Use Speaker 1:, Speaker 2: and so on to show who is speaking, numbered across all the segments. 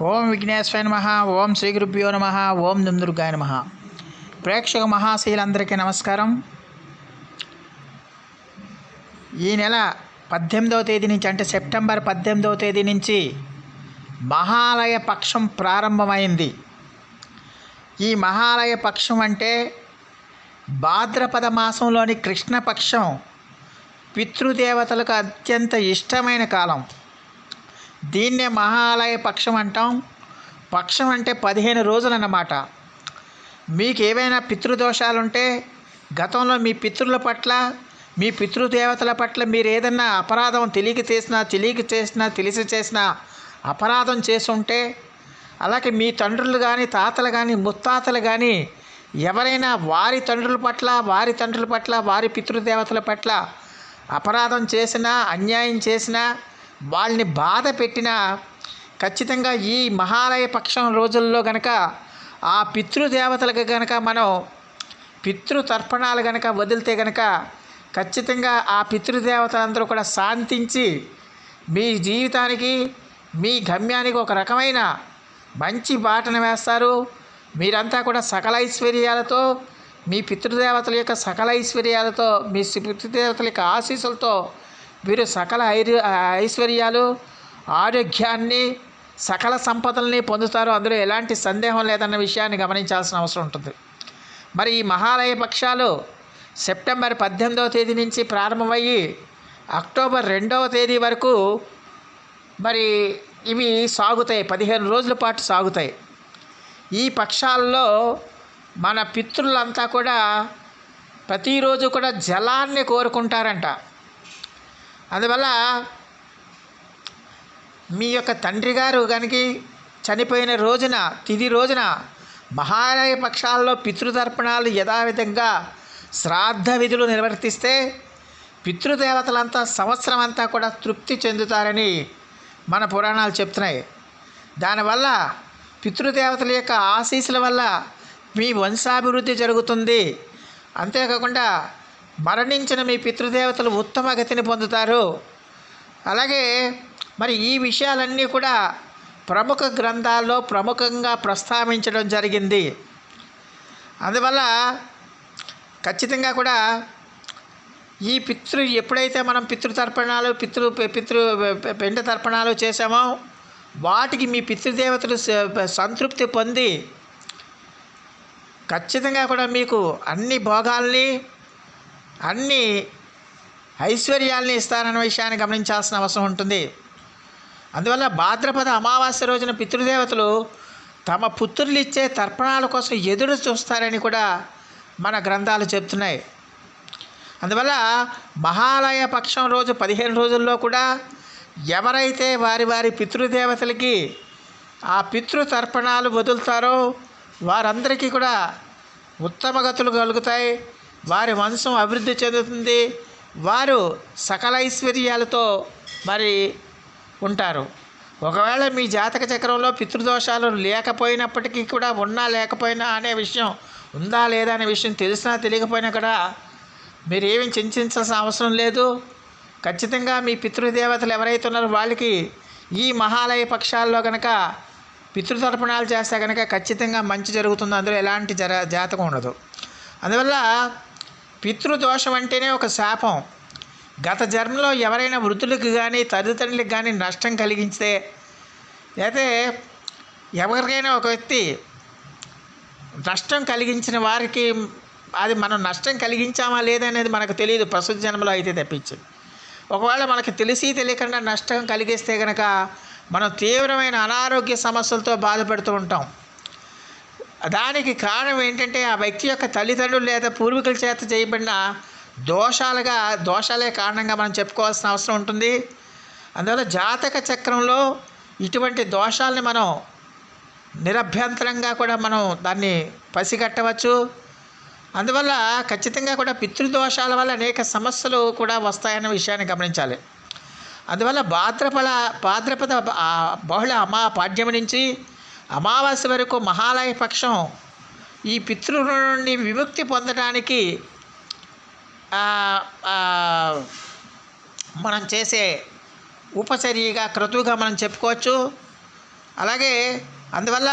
Speaker 1: ఓం విఘ్నేశ్వర నమ ఓం శ్రీ గురుభ్యో నమ ఓం దుందుర్గాయ నమ. ప్రేక్షక మహాశీలందరికీ నమస్కారం. ఈ నెల పద్దెనిమిదవ తేదీ నుంచి అంటే సెప్టెంబర్ పద్దెనిమిదవ తేదీ నుంచి మహాలయ పక్షం ప్రారంభమైంది. ఈ మహాలయ పక్షం అంటే భాద్రపద మాసంలోని కృష్ణపక్షం పితృదేవతలకు అత్యంత ఇష్టమైన కాలం. దీన్నే మహాలయ పక్షం అంటాం. పక్షం అంటే పదిహేను రోజులు అన్నమాట మీకు ఏవైనా పితృదోషాలుంటే గతంలో మీ పితృల పట్ల మీ పితృదేవతల పట్ల మీరు ఏదన్నా అపరాధం తెలియక చేసినా తెలియక చేసినా తెలిసి చేసినా అపరాధం చేసుంటే అలాగే మీ తండ్రులు కానీ తాతలు కానీ ముత్తాతలు కానీ ఎవరైనా వారి తండ్రుల పట్ల వారి తండ్రుల పట్ల వారి పితృదేవతల పట్ల అపరాధం చేసినా అన్యాయం చేసినా వాళ్ళని బాధ పెట్టినా ఖచ్చితంగా ఈ మహాలయ పక్షం రోజుల్లో గనక ఆ పితృదేవతలకు గనక మనం పితృతర్పణాలు గనక వదిలితే గనక ఖచ్చితంగా ఆ పితృదేవతలందరూ కూడా శాంతించి మీ జీవితానికి మీ గమ్యానికి ఒక రకమైన మంచి బాటను వేస్తారు. మీరంతా కూడా సకల ఐశ్వర్యాలతో మీ పితృదేవతల యొక్క సకల ఐశ్వర్యాలతో మీ పితృదేవతల యొక్క ఆశీస్సులతో వీరు సకల ఐరు ఐశ్వర్యాలు ఆరోగ్యాన్ని సకల సంపదల్ని పొందుతారు అందులో ఎలాంటి సందేహం లేదన్న విషయాన్ని గమనించాల్సిన అవసరం ఉంటుంది. మరి ఈ మహాలయ పక్షాలు సెప్టెంబర్ పద్దెనిమిదవ తేదీ నుంచి ప్రారంభమయ్యి అక్టోబర్ రెండవ తేదీ వరకు మరి ఇవి సాగుతాయి. పదిహేను రోజుల పాటు సాగుతాయి. ఈ పక్షాల్లో మన పితృలంతా కూడా ప్రతిరోజు కూడా జలాన్ని కోరుకుంటారంట. అందువల్ల మీ యొక్క తండ్రి గారు కనుక చనిపోయిన రోజున తిది రోజున మహాలయ పక్షాల్లో పితృతర్పణాలు యథావిధంగా శ్రాద్ధ విధులు నిర్వర్తిస్తే పితృదేవతలంతా సంవత్సరం అంతా కూడా తృప్తి చెందుతారని మన పురాణాలు చెప్తున్నాయి. దానివల్ల పితృదేవతల యొక్క ఆశీస్సుల వల్ల మీ వంశాభివృద్ధి జరుగుతుంది. అంతేకాకుండా మరణించిన మీ పితృదేవతలు ఉత్తమ గతిని పొందుతారు. అలాగే మరి ఈ విషయాలన్నీ కూడా ప్రముఖ గ్రంథాల్లో ప్రముఖంగా ప్రస్తావించడం జరిగింది. అందువల్ల ఖచ్చితంగా కూడా ఈ పితృ ఎప్పుడైతే మనం పితృతర్పణాలు పితృ పితృ పెంట తర్పణాలు చేసామో వాటికి మీ పితృదేవతలు సంతృప్తి పొంది ఖచ్చితంగా కూడా మీకు అన్ని భోగాల్ని అన్ని ఐశ్వర్యాల్ని ఇస్తారన్న విషయాన్ని గమనించాల్సిన అవసరం ఉంటుంది. అందువల్ల భాద్రపద అమావాస్య రోజున పితృదేవతలు తమ పుత్రులు ఇచ్చే తర్పణాల కోసం ఎదురు చూస్తారని కూడా మన గ్రంథాలు చెప్తున్నాయి. అందువల్ల మహాలయ పక్షం రోజు పదిహేను రోజుల్లో కూడా ఎవరైతే వారి వారి పితృదేవతలకి ఆ పితృతర్పణాలు వదులుతారో వారందరికీ కూడా ఉత్తమ గతులు కలుగుతాయి. వారి వంశం అభివృద్ధి చెందుతుంది. వారు సకల ఐశ్వర్యాలతో మరి ఉంటారు. ఒకవేళ మీ జాతక చక్రంలో పితృదోషాలు లేకపోయినప్పటికీ కూడా ఉన్నా లేకపోయినా అనే విషయం ఉందా లేదా అనే విషయం తెలిసినా తెలియకపోయినా కూడా మీరు చింతించాల్సిన అవసరం లేదు. ఖచ్చితంగా మీ పితృదేవతలు ఎవరైతే ఉన్నారో వాళ్ళకి ఈ మహాలయ పక్షాల్లో కనుక పితృతర్పణాలు చేస్తే కనుక ఖచ్చితంగా మంచి జరుగుతుంది. అందులో ఎలాంటి జర జాతకం ఉండదు. అందువల్ల పితృదోషం అంటేనే ఒక శాపం. గత జన్మలో ఎవరైనా వృద్ధులకు కానీ తల్లిదండ్రులకు కానీ నష్టం కలిగించితే అయితే ఎవరికైనా ఒక వ్యక్తి నష్టం కలిగించిన వారికి అది మనం నష్టం కలిగించామా లేదనేది మనకు తెలియదు. ప్రస్తుత జన్మలో అయితే తప్పించి ఒకవేళ మనకి తెలిసి తెలియకుండా నష్టం కలిగిస్తే కనుక మనం తీవ్రమైన అనారోగ్య సమస్యలతో బాధపడుతూ ఉంటాం. దానికి కారణం ఏంటంటే ఆ వ్యక్తి యొక్క తల్లిదండ్రులు లేదా పూర్వీకుల చేత చేయబడిన దోషాలుగా దోషాలే కారణంగా మనం చెప్పుకోవాల్సిన అవసరం ఉంటుంది. అందువల్ల జాతక చక్రంలో ఇటువంటి దోషాలని మనం నిరభ్యంతరంగా కూడా మనం దాన్ని పసిగట్టవచ్చు. అందువల్ల ఖచ్చితంగా కూడా పితృదోషాల వల్ల అనేక సమస్యలు కూడా వస్తాయన్న విషయాన్ని గమనించాలి. అందువల్ల భాద్రపద భాద్రపద బహుళ అమా పాడ్యం నుంచి అమావాస్య వరకు మహాలయ పక్షం ఈ పితృల నుండి విముక్తి పొందడానికి మనం చేసే ఉపచర్యగా క్రతువుగా మనం చెప్పుకోవచ్చు. అలాగే అందువల్ల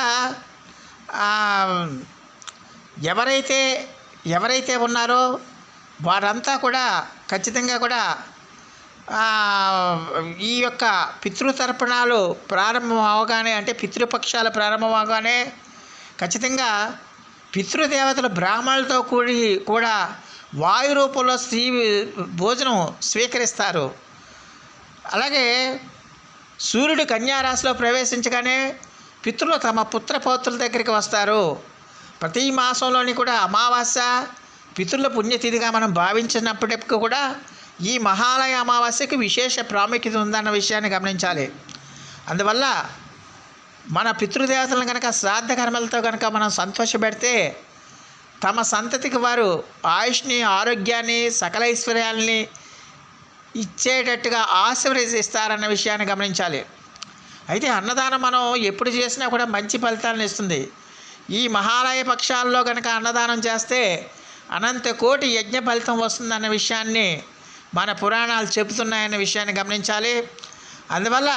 Speaker 1: ఎవరైతే ఎవరైతే ఉన్నారో వారంతా కూడా ఖచ్చితంగా కూడా ఈ యొక్క పితృతర్పణాలు ప్రారంభం అవగానే అంటే పితృపక్షాలు ప్రారంభం అవగానే ఖచ్చితంగా పితృదేవతలు బ్రాహ్మణులతో కూడి కూడా వాయు రూపంలో స్త్రీ భోజనం స్వీకరిస్తారు. అలాగే సూర్యుడు కన్యారాశిలో ప్రవేశించగానే పితృలు తమ పుత్ర పౌత్రుల దగ్గరికి వస్తారు. ప్రతి మాసంలోని కూడా అమావాస్య పితృల పుణ్యతిథిగా మనం భావించినప్పటికీ కూడా ఈ మహాలయ అమావాస్యకి విశేష ప్రాముఖ్యత ఉందన్న విషయాన్ని గమనించాలి. అందువల్ల మన పితృదేవతలను కనుక శ్రాద్ధ కర్మలతో కనుక మనం సంతోషపెడితే తమ సంతతికి వారు ఆయుష్ని ఆరోగ్యాన్ని సకల ఐశ్వర్యాలని ఇచ్చేటట్టుగా ఆశీర్వదిస్తారన్న విషయాన్ని గమనించాలి. అయితే అన్నదానం మనం ఎప్పుడు చేసినా కూడా మంచి ఫలితాలను ఇస్తుంది. ఈ మహాలయ పక్షాల్లో కనుక అన్నదానం చేస్తే అనంత కోటి యజ్ఞ ఫలితం వస్తుందన్న విషయాన్ని మన పురాణాలు చెబుతున్నాయన్న విషయాన్ని గమనించాలి. అందువల్ల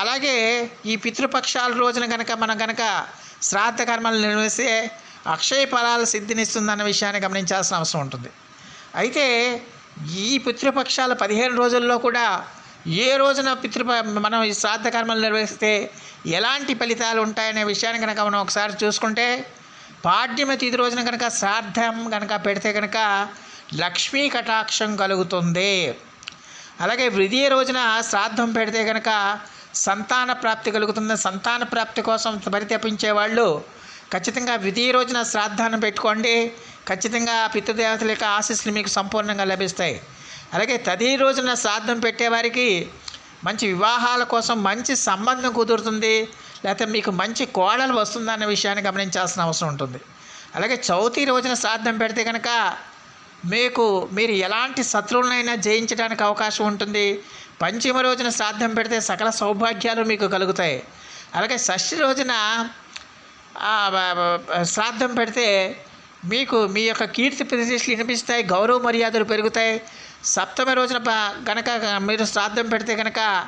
Speaker 1: అలాగే ఈ పితృపక్షాల రోజున కనుక మనం కనుక శ్రాద్ధ కర్మలు నిర్వహిస్తే అక్షయ ఫలాలు సిద్ధినిస్తుందన్న విషయాన్ని గమనించాల్సిన అవసరం ఉంటుంది. అయితే ఈ పితృపక్షాల పదిహేను రోజుల్లో కూడా ఏ రోజున పితృ మనం ఈ శ్రాద్ధ కర్మలు నిర్వహిస్తే ఎలాంటి ఫలితాలు ఉంటాయనే విషయాన్ని కనుక మనం ఒకసారి చూసుకుంటే పాడ్యమ తిథి రోజున కనుక శ్రాద్ధం కనుక పెడితే కనుక లక్ష్మీ కటాక్షం కలుగుతుంది. అలాగే వృద్ధి రోజున శ్రాద్ధం పెడితే కనుక సంతాన ప్రాప్తి కలుగుతుంది. సంతాన ప్రాప్తి కోసం పరితపించే వాళ్ళు ఖచ్చితంగా విధి రోజున శ్రాద్ధాన్ని పెట్టుకోండి. ఖచ్చితంగా పితృదేవతల యొక్క ఆశీస్సులు మీకు సంపూర్ణంగా లభిస్తాయి. అలాగే తది రోజున శ్రాద్ధం పెట్టేవారికి మంచి వివాహాల కోసం మంచి సంబంధం కుదురుతుంది. లేకపోతే మీకు మంచి కోడలు వస్తుందన్న విషయాన్ని గమనించాల్సిన అవసరం ఉంటుంది. అలాగే చవితి రోజున శ్రాద్ధం పెడితే కనుక మీకు మీరు ఎలాంటి శత్రువులనైనా జయించడానికి అవకాశం ఉంటుంది. పంచమ రోజున శ్రాద్ధం పెడితే సకల సౌభాగ్యాలు మీకు కలుగుతాయి. అలాగే షష్ఠి రోజున శ్రాద్ధం పెడితే మీకు మీ యొక్క కీర్తి ప్రతిష్టలు వినిపిస్తాయి గౌరవ మర్యాదలు పెరుగుతాయి. సప్తమి రోజున ప- గనక మీరు శ్రాద్ధం పెడితే కనుక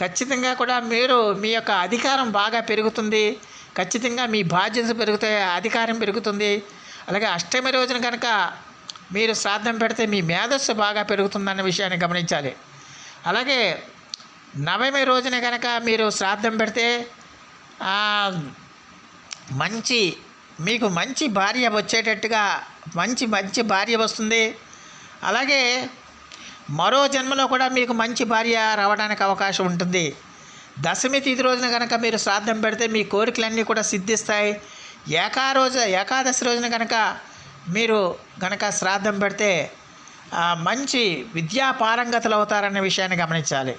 Speaker 1: ఖచ్చితంగా కూడా మీరు మీ యొక్క అధికారం బాగా పెరుగుతుంది. ఖచ్చితంగా మీ బాధ్యతలు పెరుగుతాయి అధికారం పెరుగుతుంది. అలాగే అష్టమి రోజున కనుక మీరు శ్రాద్ధం పెడితే మీ మేధస్సు బాగా పెరుగుతుందన్న విషయాన్ని గమనించాలి. అలాగే నవమి రోజున కనుక మీరు శ్రాద్ధం పెడితే మంచి మీకు మంచి భార్య వచ్చేటట్టుగా మంచి మంచి భార్య వస్తుంది. అలాగే మరో జన్మలో కూడా మీకు మంచి భార్య రావడానికి అవకాశం ఉంటుంది. దశమి తిథి రోజున కనుక మీరు శ్రాద్ధం పెడితే మీ కోరికలన్నీ కూడా సిద్ధిస్తాయి. ఏకా రోజు ఏకాదశి రోజున కనుక మీరు కనుక శ్రాద్ధం పెడితే మంచి విద్యా పారంగతులు అవుతారనే విషయాన్ని గమనించాలి.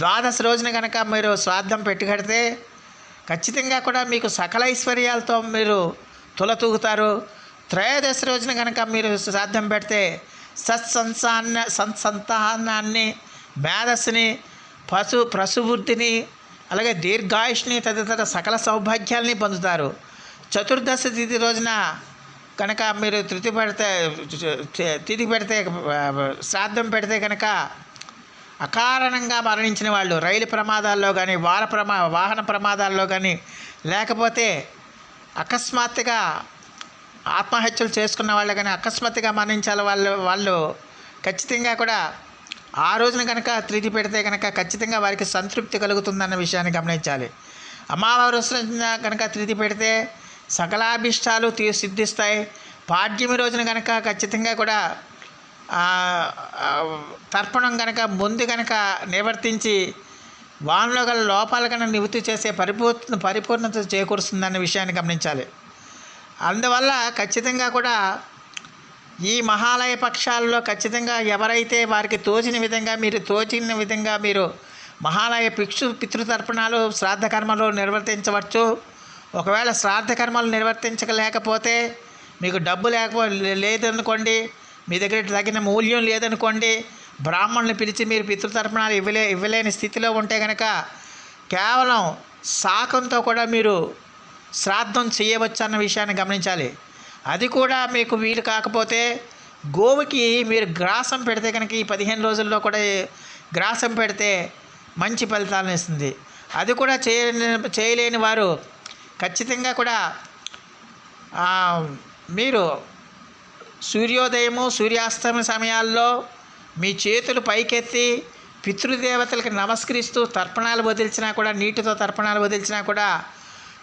Speaker 1: ద్వాదశ రోజున కనుక మీరు శ్రాద్ధం పెట్టి కడితే ఖచ్చితంగా కూడా మీకు సకల ఐశ్వర్యాలతో మీరు తులతూగుతారు. త్రయోదశి రోజున కనుక మీరు శ్రాద్ధం పెడితే సత్సంసాన్న సత్సంతానాన్ని మేధస్సుని పశు ప్రసువృద్ధిని అలాగే దీర్ఘాయుష్ని తదితర సకల సౌభాగ్యాల్ని పొందుతారు. చతుర్దశి తిథి రోజున కనుక మీరు తృతి పెడితే తిథి పెడితే శ్రాద్ధం పెడితే కనుక అకారణంగా మరణించిన వాళ్ళు రైలు ప్రమాదాల్లో కానీ వార ప్రమా వాహన ప్రమాదాల్లో కానీ లేకపోతే అకస్మాత్తుగా ఆత్మహత్యలు చేసుకున్న వాళ్ళు కానీ అకస్మాత్తుగా మరణించాలి వాళ్ళు వాళ్ళు ఖచ్చితంగా కూడా ఆ రోజున కనుక త్రితి పెడితే కనుక ఖచ్చితంగా వారికి సంతృప్తి కలుగుతుందన్న విషయాన్ని గమనించాలి. అమావాస్య కనుక త్రితి పెడితే సకలాభిష్టాలు తీ సిద్ధిస్తాయి పాడ్యమి రోజున కనుక ఖచ్చితంగా కూడా తర్పణం కనుక ముందు కనుక నివర్తించి వానలో గల లోపాలు కన్నా నివృత్తి చేసే పరిపూర్ణ పరిపూర్ణత చేకూరుస్తుందన్న విషయాన్ని గమనించాలి. అందువల్ల ఖచ్చితంగా కూడా ఈ మహాలయ పక్షాల్లో ఖచ్చితంగా ఎవరైతే వారికి తోచిన విధంగా మీరు తోచిన విధంగా మీరు మహాలయ పిక్షు పితృతర్పణాలు శ్రాద్ధ కర్మలు నిర్వర్తించవచ్చు. ఒకవేళ శ్రాద్ధ కర్మలు నిర్వర్తించలేకపోతే మీకు డబ్బు లేకపో లేదనుకోండి మీ దగ్గర తగిన మూల్యం లేదనుకోండి బ్రాహ్మణుని పిలిచి మీరు పితృతర్పణాలు ఇవ్వలే ఇవ్వలేని స్థితిలో ఉంటే కనుక కేవలం శాకంతో కూడా మీరు శ్రాద్ధం చేయవచ్చు అన్న విషయాన్ని గమనించాలి. అది కూడా మీకు వీలు కాకపోతే గోవుకి మీరు గ్రాసం పెడితే కనుక ఈ పదిహేను రోజుల్లో కూడా గ్రాసం పెడితే మంచి ఫలితాలను ఇస్తుంది. అది కూడా చేయని చేయలేని వారు ఖచ్చితంగా కూడా మీరు సూర్యోదయము సూర్యాస్తమ సమయాల్లో మీ చేతులు పైకెత్తి పితృదేవతలకు నమస్కరిస్తూ తర్పణాలు వదిలిచినా కూడా నీటితో తర్పణాలు వదిలిచినా కూడా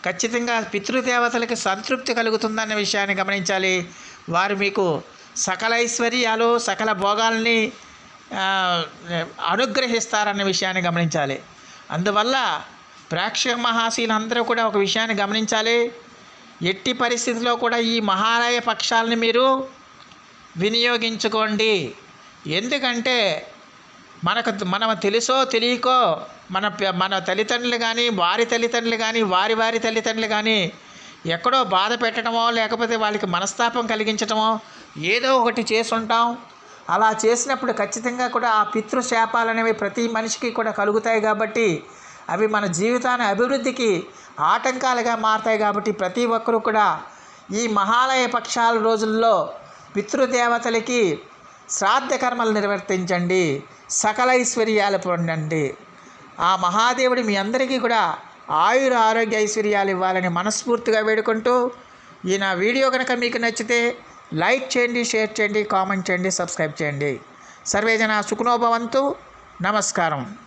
Speaker 1: ఖచ్చితంగా పితృదేవతలకు సంతృప్తి కలుగుతుందన్న విషయాన్ని గమనించాలి. వారు మీకు సకల ఐశ్వర్యాలు సకల భోగాల్ని అనుగ్రహిస్తారన్న విషయాన్ని గమనించాలి. అందువల్ల ప్రేక్షక మహాశీలందరూ కూడా ఒక విషయాన్ని గమనించాలి. ఎట్టి పరిస్థితిలో కూడా ఈ మహాలయ పక్షాలని మీరు వినియోగించుకోండి. ఎందుకంటే మనకు మనం తెలుసో తెలియకో మన మన తల్లిదండ్రులు కానీ వారి తల్లిదండ్రులు కానీ వారి వారి తల్లిదండ్రులు కానీ ఎక్కడో బాధ పెట్టడమో లేకపోతే వాళ్ళకి మనస్తాపం కలిగించడమో ఏదో ఒకటి చేసి ఉంటాం అలా చేసినప్పుడు ఖచ్చితంగా కూడా ఆ పితృశాపాలు అనేవి ప్రతి మనిషికి కూడా కలుగుతాయి కాబట్టి అవి మన జీవితాన్ని అభివృద్ధికి ఆటంకాలుగా మారతాయి కాబట్టి ప్రతి ఒక్కరూ కూడా ఈ మహాలయ పక్షాల రోజుల్లో పితృదేవతలకి శ్రాద్ధ కర్మలు నిర్వర్తించండి సకల ఐశ్వర్యాలు పొందండి. ఆ మహాదేవుడు మీ అందరికీ కూడా ఆయుర ఆరోగ్య ఐశ్వర్యాలు ఇవ్వాలని మనస్ఫూర్తిగా వేడుకుంటూ ఈ నా వీడియో కనుక మీకు నచ్చితే లైక్ చేయండి షేర్ చేయండి కామెంట్ చేయండి సబ్స్క్రైబ్ చేయండి. సర్వేజన సుఖనోభవంతు. నమస్కారం.